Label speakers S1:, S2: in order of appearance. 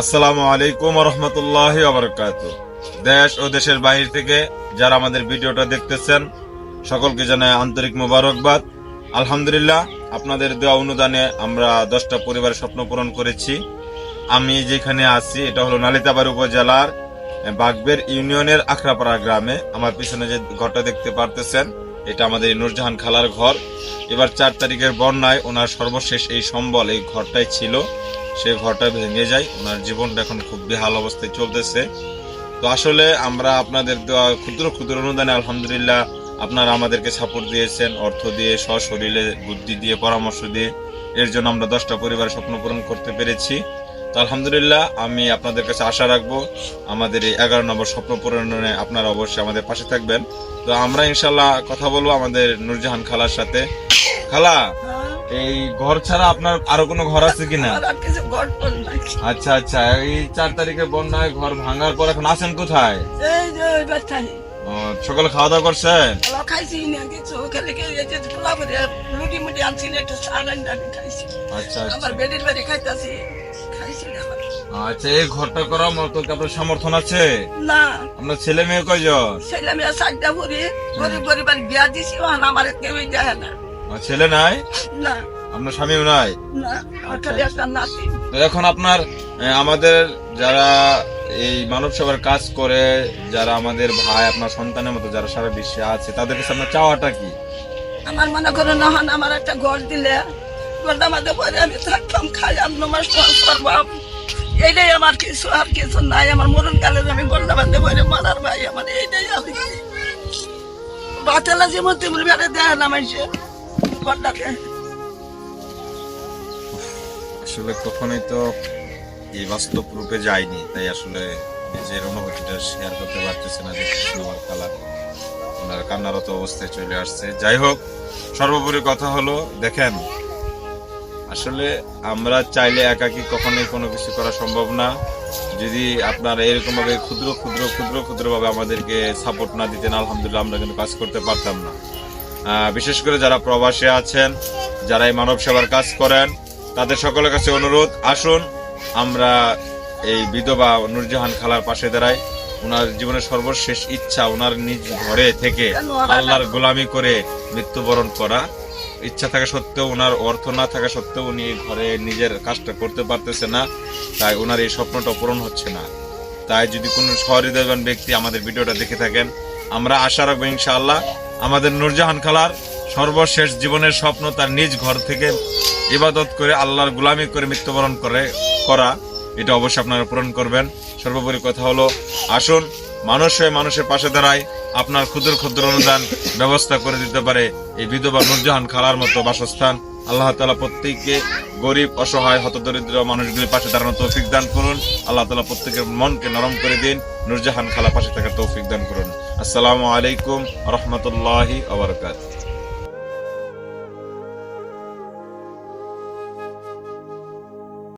S1: আসসালামু আলাইকুম রহমতুল্লাহ আবরকাত দেশ ও দেশের বাহির থেকে যারা আমাদের ভিডিওটা দেখতেছেন, সকলকে জানাই আন্তরিক মোবারকবাদ। আলহামদুলিল্লাহ, আপনাদের দেওয়া অনুদানে আমরা দশটা পরিবারের স্বপ্ন পূরণ করেছি। আমি যেখানে আছি, এটা হলো নালিতাবাড়ি উপজেলার বাগবের ইউনিয়নের আখড়াপাড়া গ্রামে। আমার পিছনে যে ঘরটা দেখতে পারতেছেন এটা আমাদের নূরজাহান খালার ঘর। এবার চার তারিখের বন্যায় ওনার সর্বশেষ এই সম্বল এই ঘরটাই ছিল। সে ঘরটা ভেঙে যায়। ওনার জীবনটা এখন খুব বেহাল অবস্থায় চলতেছে। তো আসলে আমরা আপনাদের দেওয়া ক্ষুদ্র ক্ষুদ্র অনুদানে আলহামদুলিল্লাহ আপনারা আমাদেরকে সাপোর্ট দিয়েছেন, অর্থ দিয়ে, সশরীরে বুদ্ধি দিয়ে, পরামর্শ দিয়ে। এর জন্য আমরা দশটা পরিবার স্বপ্ন পূরণ করতে পেরেছি। তো আলহামদুলিল্লাহ আমি আপনাদের কাছে আশা রাখব আমাদের এই এগারো নম্বর স্বপ্ন পূরণে আপনারা অবশ্যই আমাদের পাশে থাকবেন। তো আমরা ইনশাল্লাহ কথা বলব আমাদের নুরজাহান খালার সাথে। খালা এই ঘর ছাড়া আপনার আরও কোনো ঘর আছে কিনা? আচ্ছা আচ্ছা এই চার তারিখে বন্যায় ঘর ভাঙার পর এখন আছেন কোথায়? সকালে খাওয়া দাওয়া করছেন আচ্ছা আচ্ছা। আচ্ছা এই ঘরটা করার মতো আপনার সমর্থন আছে?
S2: না।
S1: আপনার ছেলে মেয়ে কয়জন?
S2: ছেলে মেয়ে ভরি গরিব বিয়া দিছি আমার কেউই যায় না।
S1: ছেলে নাই?
S2: না।
S1: আপনার স্বামীও নাই? তো এখন আপনার আমাদের যারা এই মানব সেবার কাজ করে যারা আমাদের ভাই আপনার সন্তানের মতো যারা সারা বিশ্বে আছে তাদের কাছে আপনার চাওয়াটা কি?
S2: আমার মনে করো নহন আমার একটা ঘর দিলে পরে আমি থাকতাম করবাম। এইটাই আমার কিছু, আর কিছু নাই। আমার মরণ কালে পরে মারার ভাই আমার এইটাই আমি
S1: আসলে কখনোই তো এই বাস্তব রূপে যায়নি। তাই আসলে নিজের অনুভূতিটা শেয়ার করতে পারতেছে না যে আমার খালা। ওনার কান্নারত অবস্থায় চলে আসছে। যাই হোক, সর্বোপরি কথা হলো, দেখেন আসলে আমরা চাইলে একাকি কখনোই কোনো কিছু করা সম্ভব না। যদি আপনারা এরকমভাবে ক্ষুদ্র ক্ষুদ্র ক্ষুদ্র ক্ষুদ্রভাবে আমাদেরকে সাপোর্ট না দিতেন আলহামদুলিল্লাহ আমরা কিন্তু কাজ করতে পারতাম না। বিশেষ করে যারা প্রবাসে আছেন যারা এই মানব সেবার কাজ করেন তাদের সকলের কাছে অনুরোধ আসুন আমরা এই বিধবা নুরজাহান খালার পাশে দাঁড়াই। ওনার জীবনের সর্বশেষ ইচ্ছা ওনার নিজ ঘরে থেকে আল্লাহর গোলামি করে মৃত্যুবরণ করা। ইচ্ছা থাকা সত্ত্বেও, ওনার অর্থ না থাকা সত্ত্বেও উনি ঘরে নিজের কাজটা করতে পারতেছে না। তাই ওনার এই স্বপ্নটা পূরণ হচ্ছে না। তাই যদি কোনো সহৃদয়বান ব্যক্তি আমাদের ভিডিওটা দেখে থাকেন, আমরা আশা রাখব ইনশাআল্লাহ আমাদের নূরজাহান খালার সর্বশেষ জীবনের স্বপ্ন তার নিজ ঘর থেকে ইবাদত করে আল্লাহর গুলামি করে মৃত্যুবরণ করে করা, এটা অবশ্যই আপনারা পূরণ করবেন। সর্বোপরি কথা হলো, আসুন মানুষ হয়ে মানুষের পাশে দাঁড়ায়, আপনার ক্ষুদ্র ক্ষুদ্র অনুদান ব্যবস্থা করে দিতে পারে এই বিধবা নুরজাহান খালার মতো বাসস্থান। আল্লাহ তালা প্রত্যেককে গরিব, অসহায়, হতদরিদ্র মানুষগুলির পাশে দাঁড়ানো তৌফিক দান করুন। আল্লাহ তালা প্রত্যেকের মনকে নরম করে দিন। নুরজাহান খালা পাশে থাকার তৌফিক দান করুন। আসসালামু আলাইকুম রহমতুল্লাহি আবরকাত